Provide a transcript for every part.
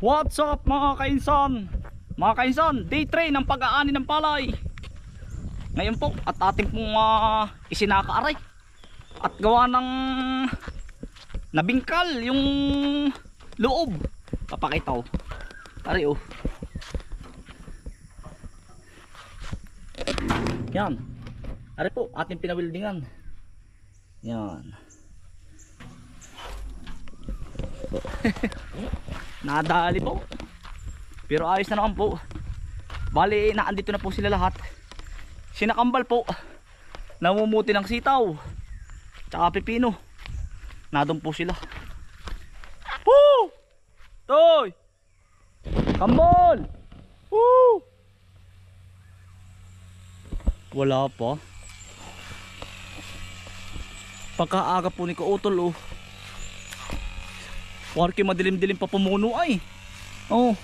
What's up mga kainsan? Mga kainsan, day 3 ng pag-aani ng palay. Ngayon po, at ating pong uh, isinakaaray. At gawa ng nabingkal yung loob. Papakita ko. Tari oh. Yan. Ari po, ating pinawildingan. Yan. Nadali po. Pero ayos na naman po. Bali, naandito na po sila lahat. Sinakambal po. Namumuti ng sitaw. Tsaka pipino. Nadon po sila. Woo! Toy! Kambal! Woo! Wala pa. Pagkaaga po ni Kautol oh. Parke madilim-dilim pa pumuno ay. Oh.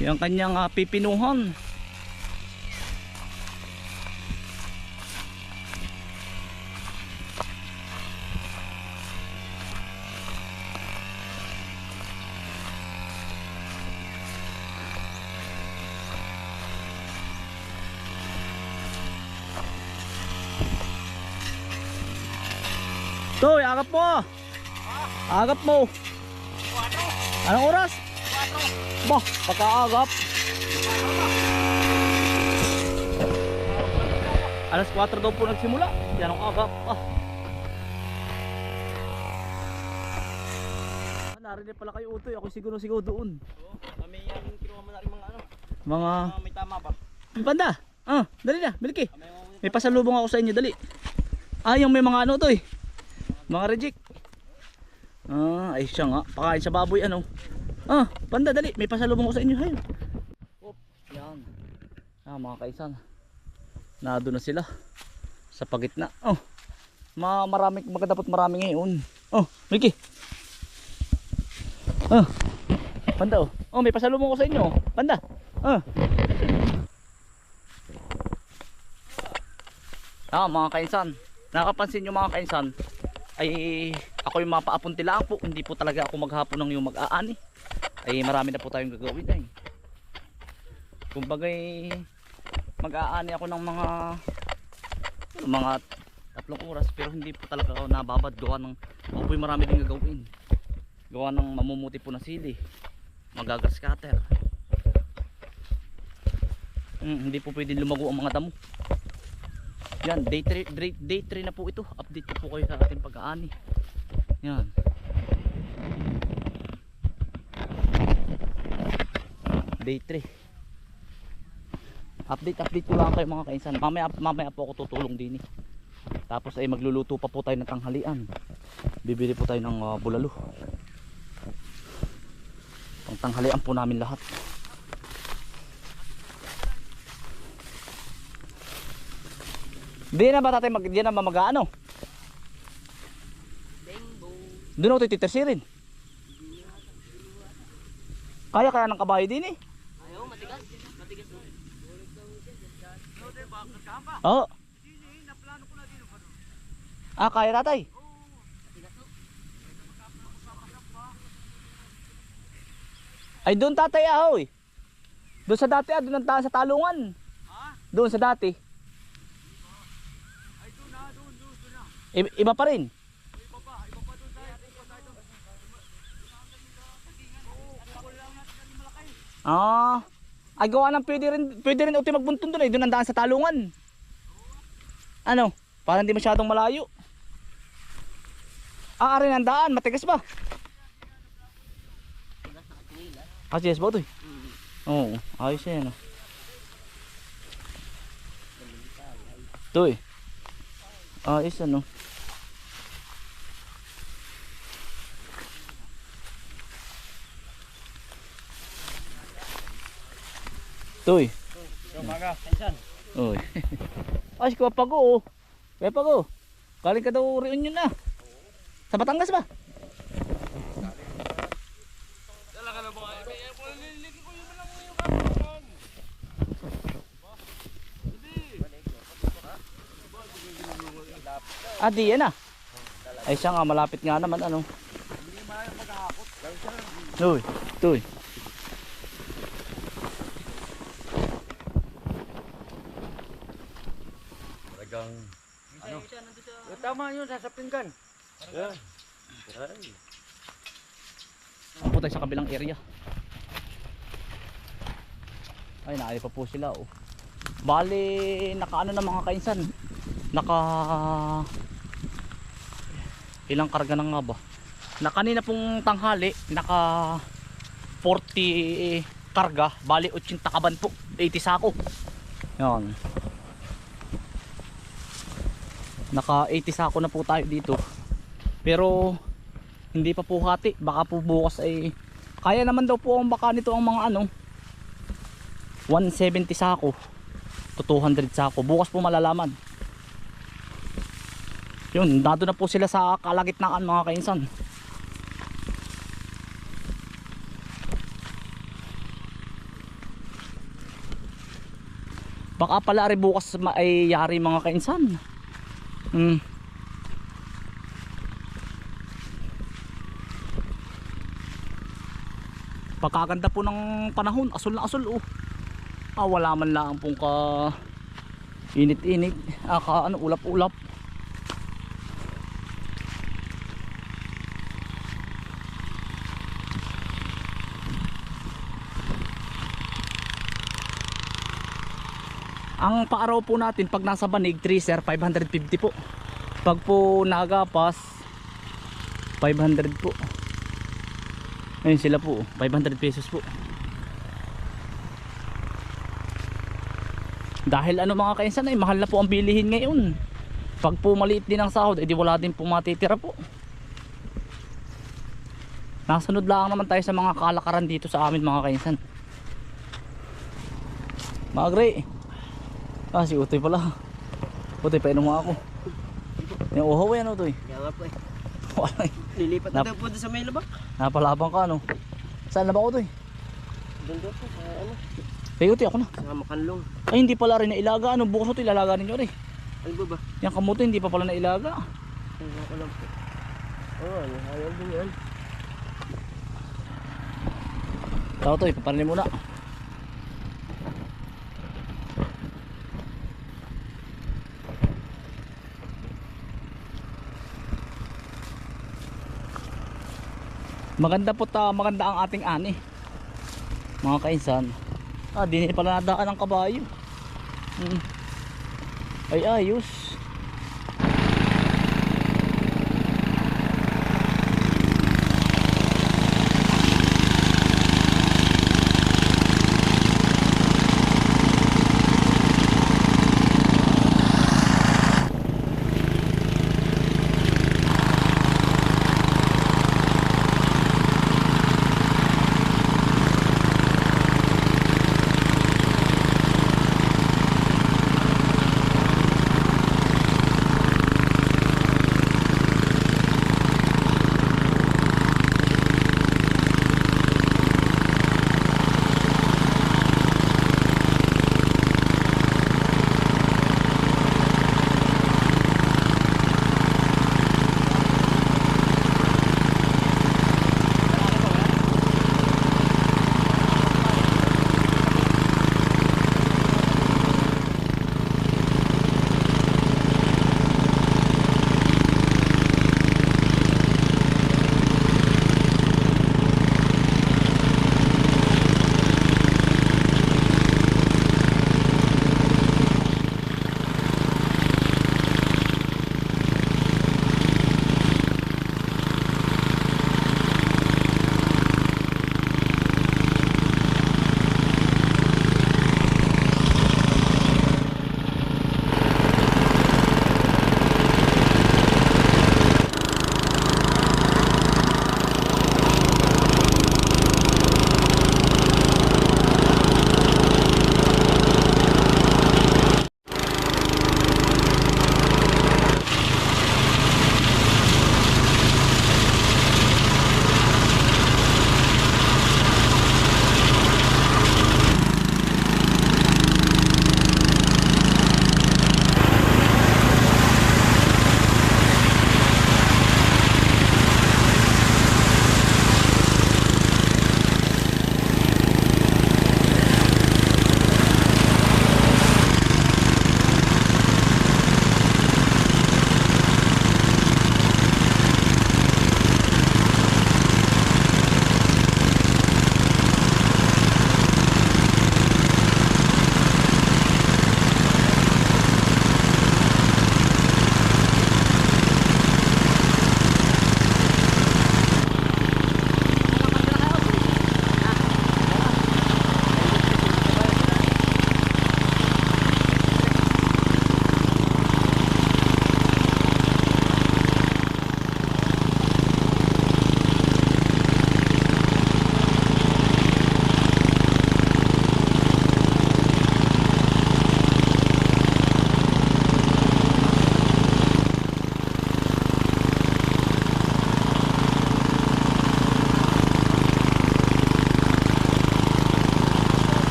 Yung kanyang uh, pipinuhan. Toy, agap mo. Agap mo. Anong oras? Bah, pagkaagap. Alas 4 daw po nagsimula. Yan ang agap. Ah. Narinig pala kayo utoy. Ako siguro siguro doon. Kami yan kinuha mo na rin mga ano. Mga Mga may tama pa. panda. Ah, dali na. Kami mga May pasalubong ako sa inyo, dali. Ah, yung may mga ano to eh. Mga reject. Ah, ay siya nga. Pakain sa baboy ano. Ah, panda dali. May pasalubong ako sa inyo. Hayun. Oh, yan. Ah, mga kaisan. Nado na sila. Sa pagitna. Oh. Ma marami maganda dapat marami ngayon. Oh, Mickey. Ah. Panda oh. Oh, may pasalubong ako sa inyo. Panda. Ah. Ah, mga kainsan. Nakapansin nyo mga kainsan, ay ako yung mapaapunti lang po. Hindi po talaga ako maghapon ng yung mag-aani. Ay marami na po tayong gagawin ay. Kumbaga mag-aani ako ng mga mga tatlong oras pero hindi po talaga ako nababad gawa ng ako po marami din gagawin. Gawa ng mamumuti po na sili. Magagas cutter. Hmm, hindi po pwedeng lumago ang mga damo. Yan, day 3 day, day 3 na po ito. Update ko po kayo sa ating pag-aani. Yan. Day 3. Update update ko lang kayo mga kainsan. Mamaya mamaya po ako tutulong din eh. Tapos ay magluluto pa po tayo ng tanghalian. Bibili po tayo ng uh, bulalo. Pang tanghalian po namin lahat. Di na ba tatay mag di na ba mag-ano? Doon ako tititersirin. Kaya kaya ng kabayo din eh. Ayaw, matigas. Matigas na. Oo. Ah, kaya tatay. Ay doon tatay ah, hoy. Doon sa dati ah, doon sa talungan. Doon sa dati. I- iba pa rin. Ah. Ay gawa ng pwede rin pwede rin uti magbuntun doon eh, doon ang daan sa talungan. Ano? Para hindi masyadong malayo. Ah, arin ang daan, matigas ba? Ah, yes ba ito eh? Oo, ayos yan ah. Ito eh. Ayos ano. Eh. Kaisan. Oy. Ay, ko pa ko. Kaya pa ko. Galing ka daw reunion na. Sa Batangas ba? Dala ka na yung yung kapatid. Ah, di yan ah. Ay siya nga, malapit nga naman ano. Hindi man maghahakot. Uy, tuy. Talagang... Ano? Eh, tama yun, sa pinggan. Yeah. Ay. Ako tayo sa kabilang area. Ay, naali pa po sila oh. Bali, naka ano na mga kainsan. Naka ilang karga na nga ba? Na kanina pong tanghali, naka 40 karga, bali 80 kaban po, 80 sako. Yan. Naka 80 sako na po tayo dito. Pero hindi pa po hati, baka po bukas ay kaya naman daw po ang baka nito ang mga ano 170 sako to 200 sako. Bukas po malalaman. Yun, dado na po sila sa kalagitnaan mga kainsan. Baka pala rin bukas ay mga kainsan. Hmm. Pagkaganda po ng panahon, asul na asul oh. Ah, wala man lang pong ka init-init, ah, ka ano ulap-ulap. Ang paaraw po natin pag nasa banig, tracer 550 po. Pag po nagapas 500 po. Ayun sila po, 500 pesos po. Dahil ano mga kainsan ay mahal na po ang bilihin ngayon. Pag po maliit din ang sahod, edi wala din po matitira po. Nasunod lang naman tayo sa mga kalakaran dito sa amin mga kainsan. Magre. Ah, si Utoy pala. Utoy, painom mo ako. Yung uhaw yan, Utoy. Kaya nga po eh. Wala eh. Lilipat na daw po doon sa may labak. Napalabang ka, no? Saan na ba, Utoy? Doon daw po sa ano. Kay Utoy, ako na. Sa makanlong. Ay, hindi pala rin nailaga. Ano, bukas Utoy, ilalaga ninyo rin. Ano ba ba? Yung kamuto, hindi pa pala nailaga. Ano ko lang po. Oo, ano. Ayaw din yan. Tao, Utoy, paparinig muna. Maganda po ta, maganda ang ating ani. Mga kainsan. Ah, di pala nadaan ang kabayo. Hmm. Ay ayos.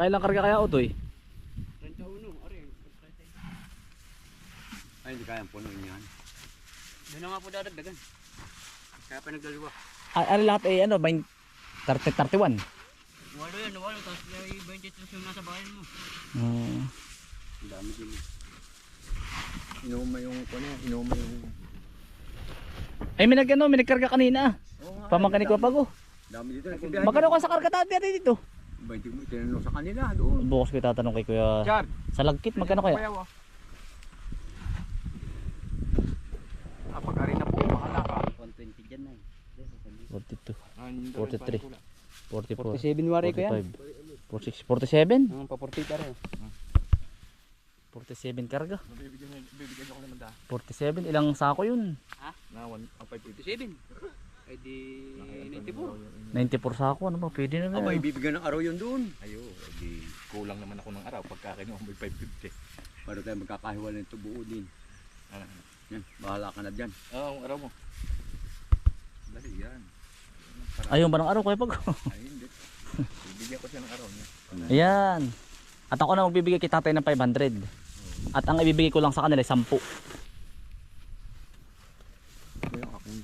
Nakailang karga kaya utoy? 31, ari. Ay, hindi kayang punuin yan. Doon na nga po dadagdagan. Kaya pa nagdalawa. Ay, ano lahat eh, ano, 20, 30, 31. Walo yan, walo. Tapos may 23 yung nasa bahay mo. Hmm. Ang dami din. Inuma yung, ano, inuma yung... Ay, may nag, ano, may nagkarga kanina. Oo nga, Pamangkin ko pa ko. Dami dito. Magkano ka sa karga dati dito? 20 mo, tinanong sa kanila doon. Bukas ko tatanong kay Kuya. Char, Sa lagkit, magkano kaya? Bayaw, ah. Ah, pag-ari na po, bahala ka. 120 dyan na eh. 42, Ah, yun 43. 44, 47 wari ko yan. 45, 46, 47? Ang paportita rin. 47 karga. Bibigyan bibigyan ng manda. 47, ilang sako yun? Na 1 ang 557. Ay di 94. 94 sako, ano ba? Pwede na Aba, na. ibibigyan ng araw yun doon. Ayo, di kulang naman ako ng araw pagka kinuha mo yung 550. Para tayo magkakahiwala nito buo din. Ah, Yan, bahala ka na dyan. Oo, ang araw mo. Dali yan. Ayun ba ng araw, Kuya Pag? Ay, hindi. Bibigyan ko siya ng araw niya. Ayan. At ako na magbibigay kay tatay ng 500. At ang ibibigay ko lang sa kanila ay 10. Ito yung aking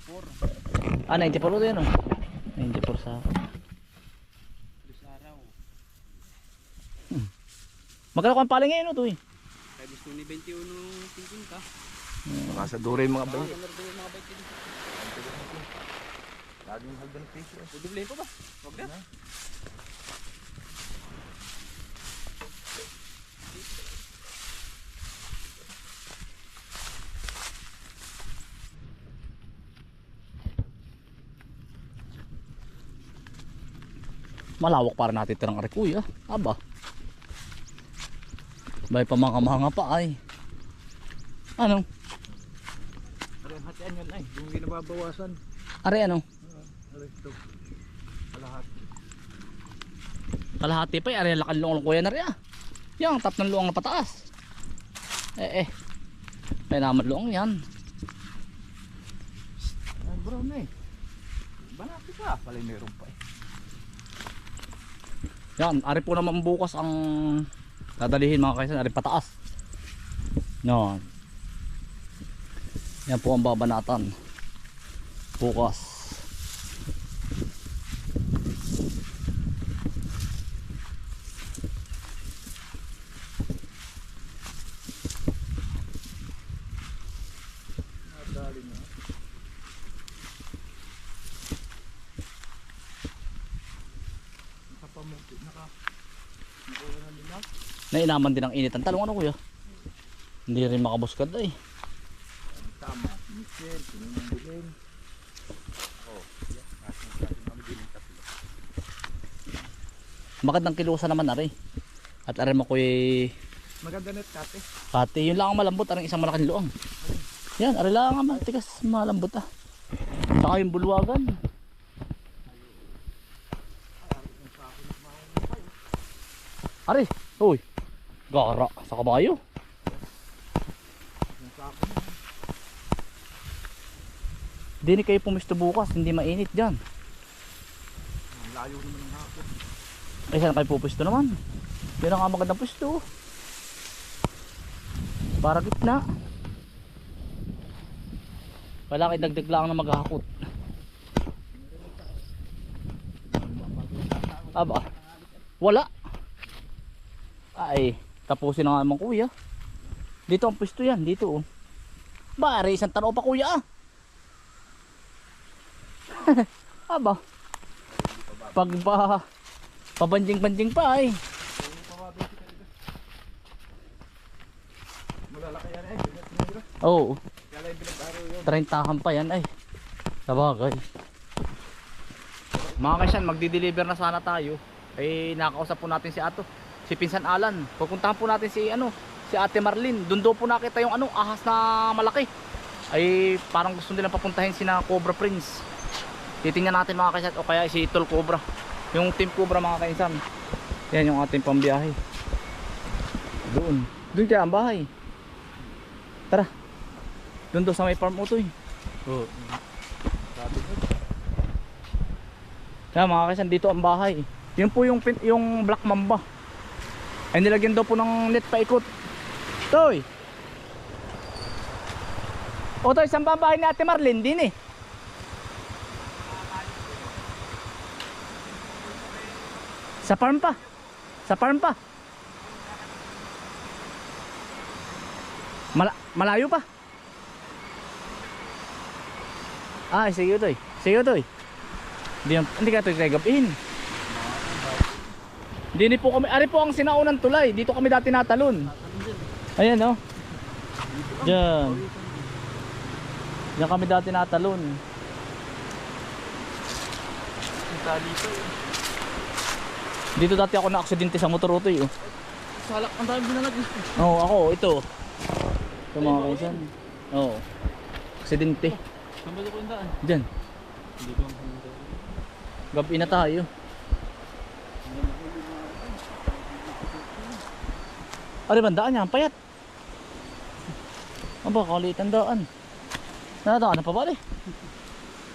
24. Ah, 94 ito yun oh. 94 sako. Alis araw. Magkano kang paling ngayon ito eh? Kaya gusto ni 21 tingin ka. Sa mga sa nardo yung mga din. Laging hagdan ng piso. eh. Dudublehin ko ba? Huwag na. Malawak para natin tirang ari kuya. Aba. Bay pa mga mga pa ay. Ano? Yung hatian yun ay, yung hindi nababawasan. Ari ano? Ano ito? Kalahat. Kalahati pa eh. Ari lakal luong kuya na rin ah. Yang tatlong luong na pataas. Eh eh. May naman luong yan. Ay, bro na eh. Banati ka. Pala meron pa. Yan, ari po naman bukas ang dadalihin mga kaisan, ari pataas. Yan. Yan po ang babanatan. Bukas. Nadali na. Nakapamuti. Naka... Nakuha na nila. Nainaman din ang init ang talong ano kuya. Hindi rin makabuskad ay. Tama. Sinunong bilhin. Oh. Magandang kilusa naman ari. At ari mo kuy Maganda net kate. Pati yun lang ang malambot, ang isang malaking luang. Yan, ari lang ang matigas, malambot ah. Saka yung bulwagan. Ari, uy. Gara sa kabayo. Hindi kayo pumisto bukas, hindi mainit dyan. Layo naman ng hapon. Ay, saan kayo pupisto naman? Yun ang magandang pwesto. Para gitna. Wala kayo dagdag lang na maghahakot. Aba. Wala. Ay, tapusin na nga naman kuya. Dito ang pwesto yan, dito oh. Bari, isang tanaw pa kuya ah. Aba. Pag ba pabanjing-banjing pa. Malalaki yan eh. Oo. Yun. 30 pa yan ay. Sabagay. Mga kaisan, magdi-deliver na sana tayo. Ay nakausap po natin si Ato. Si Pinsan Alan. Pupuntahan po natin si ano, si Ate Marlene. Doon daw po nakita yung ano, ahas na malaki. Ay parang gusto nilang papuntahin si na Cobra Prince. Titingnan natin mga kaisan o kaya si Tol Cobra. Yung Team Cobra mga kaisan. Yan yung ating pambiyahe. Doon. Doon dyan ang bahay. Tara. Doon daw sa may farm utoy. Oo. Ko. Kaya mga kaisan dito ang bahay. Yun po yung, yung black mamba. Ay nilagyan daw po ng net paikot. Toy! O Toy, saan ba bahay ni Ate Marlene? Din eh. Sa farm pa. Sa farm pa. Mala malayo pa. Ah, sige Toy. Sige Toy. Hindi, hindi ka Toy gagabihin. Dini po kami, ari po ang sinaunang tulay. Dito kami dati natalon. Ayan oh. Diyan. Diyan kami dati natalon. Dito dati ako na-aksidente sa motor auto eh. oh. Salak, ang dami binalag. Oo, ako, ito. Ito mga kaisan. Oo. Aksidente. Saan ba ko yung daan? Diyan. Hindi. Gabi na tayo. Ari bandaan niya, ang payat. Aba, kalit ang daan. Nadaan na pa ba rin?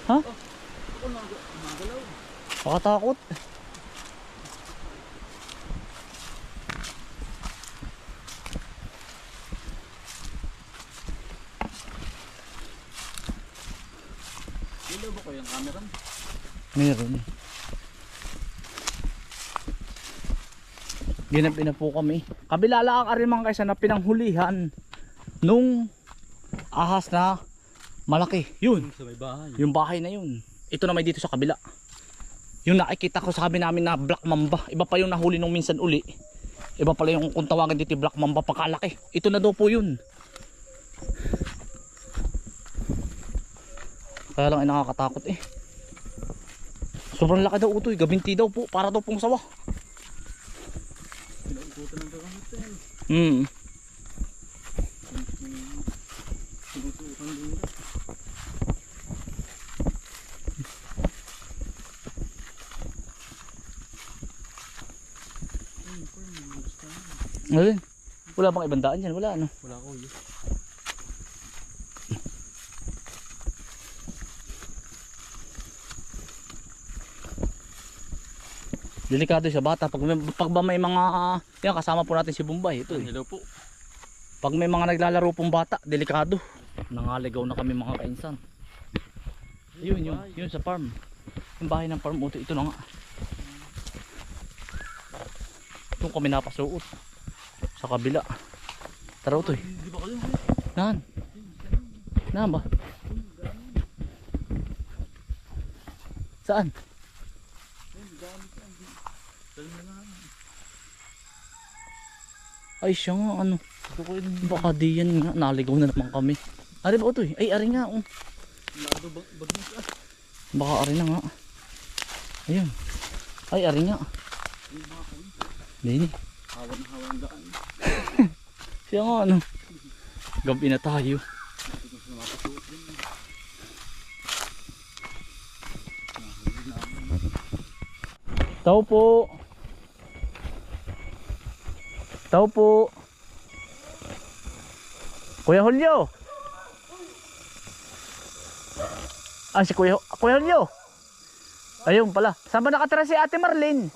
Ha? Pakatakot. Ilaw ba ko yung camera? Meron. Ginapi na po kami. Kabila lang ang arimang kaysa na pinanghulihan nung ahas na malaki. Yun. Sa may bahay. Yung bahay na yun. Ito na may dito sa kabila. Yung nakikita ko sabi namin na black mamba. Iba pa yung nahuli nung minsan uli. Iba pala yung kung tawagan dito black mamba pagkalaki. Ito na daw po yun. Kaya lang ay nakakatakot eh. Sobrang laki daw utoy. Gabinti daw po. Para daw pong sawa. Pinauputan ng gamit yan. Hmm. Na. Ayun. Wala bang ibang daan dyan? Wala ano. Wala ko yun. Delikado sa bata. Pag, may, pag ba may mga... yan kasama po natin si Bombay. Ito eh. Hello po. Pag may mga naglalaro pong bata, delikado. Nangaligaw na kami mga kainsan. Yun, yun, yun sa farm. Yung bahay ng farm, ito, ito na nga. Doon kami napasuot. Sa kabila. Tara ito eh. Nahan. Nahan ba? Saan? Dali na lang. Ay siya nga ano. Baka di yan nga. Naligaw na naman kami. Ari ba ito eh? Ay ari nga. Oh. Baka ari na nga. Ayun. Ay ari nga. Dini. Hawan na hawan ang daan. Siya nga ano. Gabi na tayo. Tao po. Tao po. Kuya Julio. Ah, si Kuya, Kuya Julio. Ayun pala. Saan ba nakatira si Ate Marlene?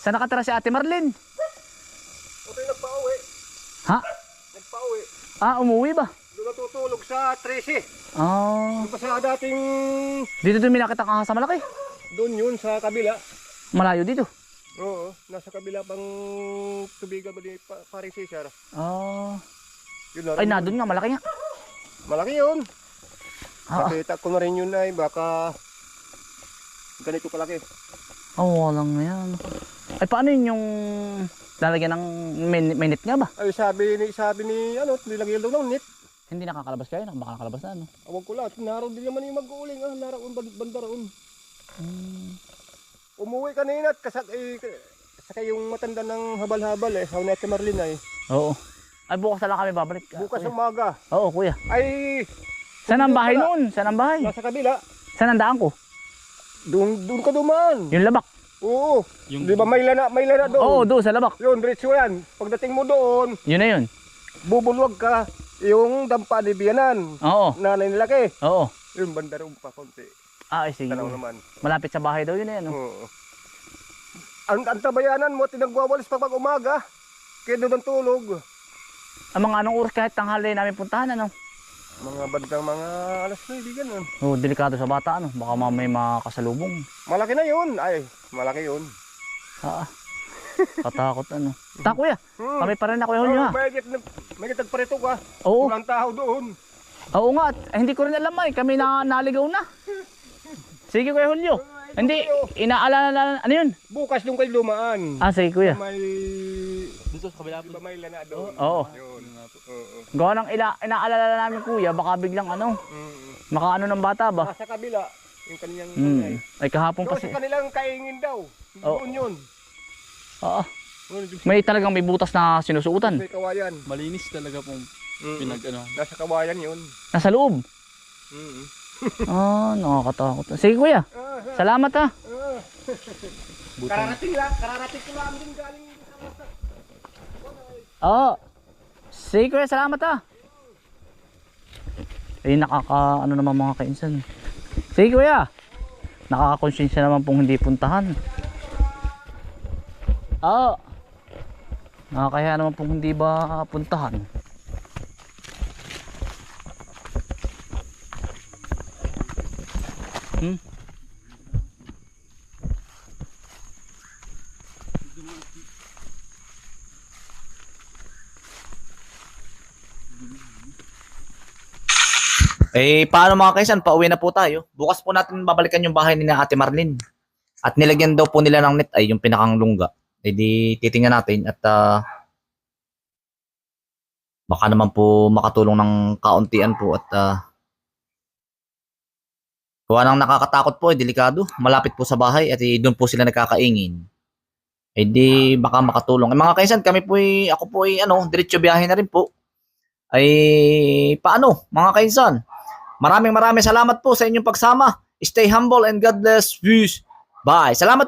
Saan nakatira si Ate Marlene? Ito yung nagpa-uwi. Ha? Nagpa-uwi. Ah, umuwi ba? Doon natutulog sa 13. Ah, Doon pa sa dating... dito din minakita ahas sa malaki. Doon yun sa kabila. Malayo dito. Oo, nasa kabila pang tubigan mo ni pa, paring Cesar. Ah. Yun na Ay, na doon nga, malaki nga. Malaki yun. Ah, ah. Nakita ko na rin yun ay baka ganito kalaki. Oh, walang yan. Ay, paano yun yung lalagyan ng min- minute nga ba? Ay sabi ni sabi ni ano, nilagyan daw ng net. Hindi nakakalabas kayo, nak- baka nakalabas na ano. Awag ko lang, naroon din naman yung mag-uuling ah, naroon band- banda roon. Hmm. Umuwi kanina at kasak eh, sakay yung matanda ng habal-habal eh, how na Marlin ay. Oo. Ay, bukas na lang kami babalik. ah, Bukas kuya. umaga. Oo, kuya. Ay, Saan ang bahay noon? Saan ang bahay? nasa kabila. Saan ang daan ko? Doon doon ka dumaan. Yung labak. Oo. Yung Di ba may lana, may lana doon? Oo, doon sa labak. Yun, diretso yan. Pagdating mo doon, Yun na yun. bubulwag ka. Yung dampa ni Bianan. Oo. Nanay ni Laki. Oo. Yun, banda pa konti. Ah, ay, sige. Tanaw naman. Malapit sa bahay daw yun yan. oh. Oo. ang antabayanan mo, tinagwawalis pa pag umaga. Kaya doon ang tulog. Ang mga anong oras kahit tanghali namin puntahan ano. Mga bandang mga alas 9, ganun. Oh, delikado sa bata ano. Baka mamay makasalubong. Malaki na yun. Ay, malaki yun. Ah. Katakot ano. Ta kuya, Hmm. kami pa rin na kuya Hulyo ha. May git nagparito ka. Oo. Walang tao doon. Oo nga, eh, hindi ko rin alam ay kami na naligaw na. Sige kuya Hulyo. Hindi, inaalala ano yun? Bukas doon kayo lumaan. Ah, sige kuya. May Dito sa kabila ba may lana doon? Oo. Yun. Oo. Gawa ng ina inaalala namin kuya, baka biglang ano, Mm. makaano ng bata ba? Nasa kabila yung kaniyang Hmm. Ay kahapon Doon kasi. sa kanilang kaingin daw. Oo. Doon yun. Oo. Doon, doon May talagang may butas na sinusuotan. May kawayan. Malinis talaga pong Mm. pinag ano. Nasa kawayan yun. Nasa loob. Mm. Ah, nakakatakot. Sige kuya. Ah, Salamat ha. ah. Kararating lang. Kararating ko lang din galing. Oo. Sige kuya, salamat ha. Eh, nakaka, ano naman mga kainsan. Sige kuya. Nakakakonsensya naman pong hindi puntahan. Oo. Nakakaya naman pong hindi ba puntahan. Hmm? Eh, paano mga kaisan? Pauwi na po tayo. Bukas po natin babalikan yung bahay ni na Ate Marlene. At nilagyan daw po nila ng net ay yung pinakang lungga. Eh di titingnan natin at ah, baka naman po makatulong ng kauntian po at uh, kuha nang nakakatakot po, eh, delikado. Malapit po sa bahay at eh, doon po sila nagkakaingin. Eh di baka makatulong. Eh, mga kaisan, kami po ay, ako po ay ano, diretso biyahe na rin po. Ay paano mga kaisan? Maraming maraming salamat po sa inyong pagsama. Stay humble and God bless. Peace. Bye. Salamat.